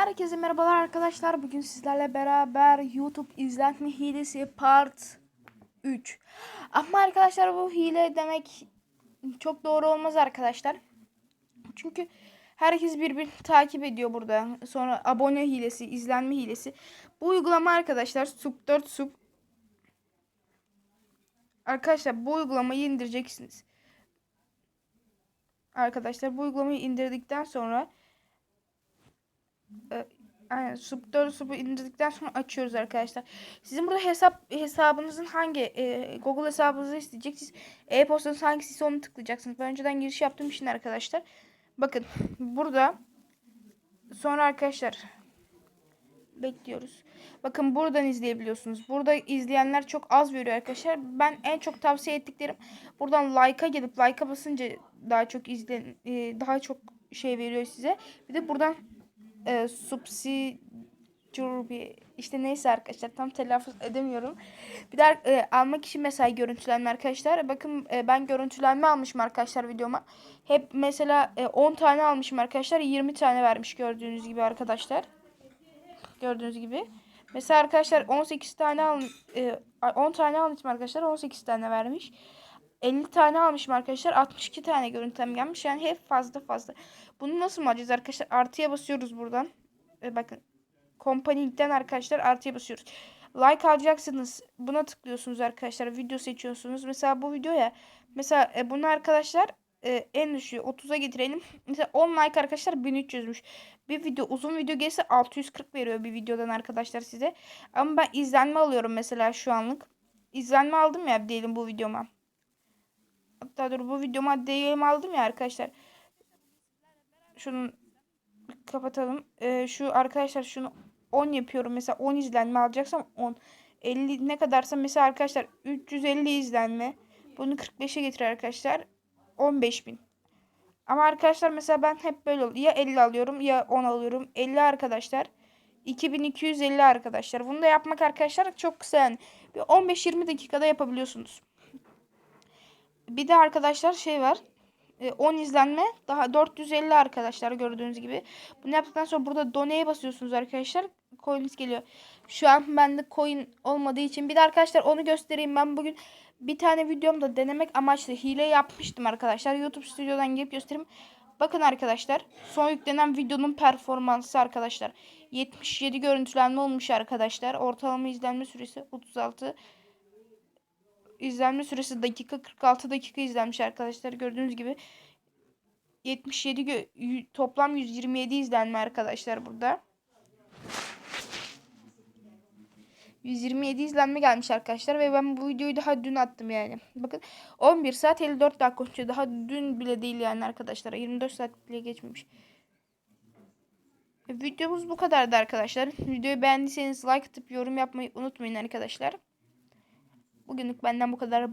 Herkese merhabalar arkadaşlar. Bugün sizlerle beraber YouTube izlenme hilesi part 3. Ama arkadaşlar bu hile demek çok doğru olmaz arkadaşlar. Çünkü herkes birbirini takip ediyor burada. Sonra abone hilesi, izlenme hilesi. Bu uygulama arkadaşlar Sub 4 Sub. Arkadaşlar bu uygulamayı indireceksiniz. Arkadaşlar bu uygulamayı indirdikten sonra e, Aynen sub 4 sub'u indirdikten sonra açıyoruz arkadaşlar. Sizin burada hesap hesabınızın hangi e, Google hesabınızı isteyecek. Siz e-postanız hangisi onu tıklayacaksınız. Ben önceden giriş yaptığım için arkadaşlar. Bakın burada sonra arkadaşlar bekliyoruz. Bakın buradan izleyebiliyorsunuz. Burada izleyenler çok az veriyor arkadaşlar. Ben en çok tavsiye ettiklerim buradan like'a gidip like'a basınca daha çok izlen e, daha çok şey veriyor size. Bir de buradan e, subsidiary bir işte neyse arkadaşlar tam telaffuz edemiyorum. Bir de e, almak için mesela görüntülenme arkadaşlar. Bakın e, ben görüntülenme almışım arkadaşlar videoma. Hep mesela e, 10 tane almışım arkadaşlar. 20 tane vermiş gördüğünüz gibi arkadaşlar. Gördüğünüz gibi. Mesela arkadaşlar 18 tane al e, 10 tane almışım arkadaşlar. 18 tane vermiş. 50 tane almışım arkadaşlar. 62 tane görüntülem gelmiş. Yani hep fazla fazla. Bunu nasıl mı alacağız arkadaşlar? Artıya basıyoruz buradan. E, bakın. Company'den arkadaşlar artıya basıyoruz. Like alacaksınız. Buna tıklıyorsunuz arkadaşlar. Video seçiyorsunuz. Mesela bu videoya. Mesela e, bunu arkadaşlar e, en düşüğü 30'a getirelim. Mesela 10 like arkadaşlar 1300'müş. Bir video uzun video gelirse 640 veriyor bir videodan arkadaşlar size. Ama ben izlenme alıyorum mesela şu anlık. İzlenme aldım ya diyelim bu videoma. Hatta dur bu videoma diyelim aldım ya arkadaşlar. Şunu kapatalım. Ee, şu arkadaşlar şunu 10 yapıyorum. Mesela 10 izlenme alacaksam 10. 50 ne kadarsa mesela arkadaşlar 350 izlenme. Bunu 45'e getir arkadaşlar. 15.000. Ama arkadaşlar mesela ben hep böyle oluyor. Ya 50 alıyorum ya 10 alıyorum. 50 arkadaşlar. 2250 arkadaşlar. Bunu da yapmak arkadaşlar çok kısa yani. Bir 15-20 dakikada yapabiliyorsunuz. Bir de arkadaşlar şey var. 10 izlenme daha 450 arkadaşlar gördüğünüz gibi. Bunu yaptıktan sonra burada done'ye basıyorsunuz arkadaşlar. Coins geliyor. Şu an bende coin olmadığı için bir de arkadaşlar onu göstereyim. Ben bugün bir tane videomda denemek amaçlı hile yapmıştım arkadaşlar. YouTube stüdyodan girip göstereyim. Bakın arkadaşlar son yüklenen videonun performansı arkadaşlar. 77 görüntülenme olmuş arkadaşlar. Ortalama izlenme süresi 36 izlenme süresi dakika 46 dakika izlenmiş arkadaşlar. Gördüğünüz gibi 77 toplam 127 izlenme arkadaşlar burada. 127 izlenme gelmiş arkadaşlar ve ben bu videoyu daha dün attım yani. Bakın 11 saat 54 dakika önce daha dün bile değil yani arkadaşlar. 24 saat bile geçmemiş. Videomuz bu kadardı arkadaşlar. Videoyu beğendiyseniz like atıp yorum yapmayı unutmayın arkadaşlar. Bugünlük benden bu kadar.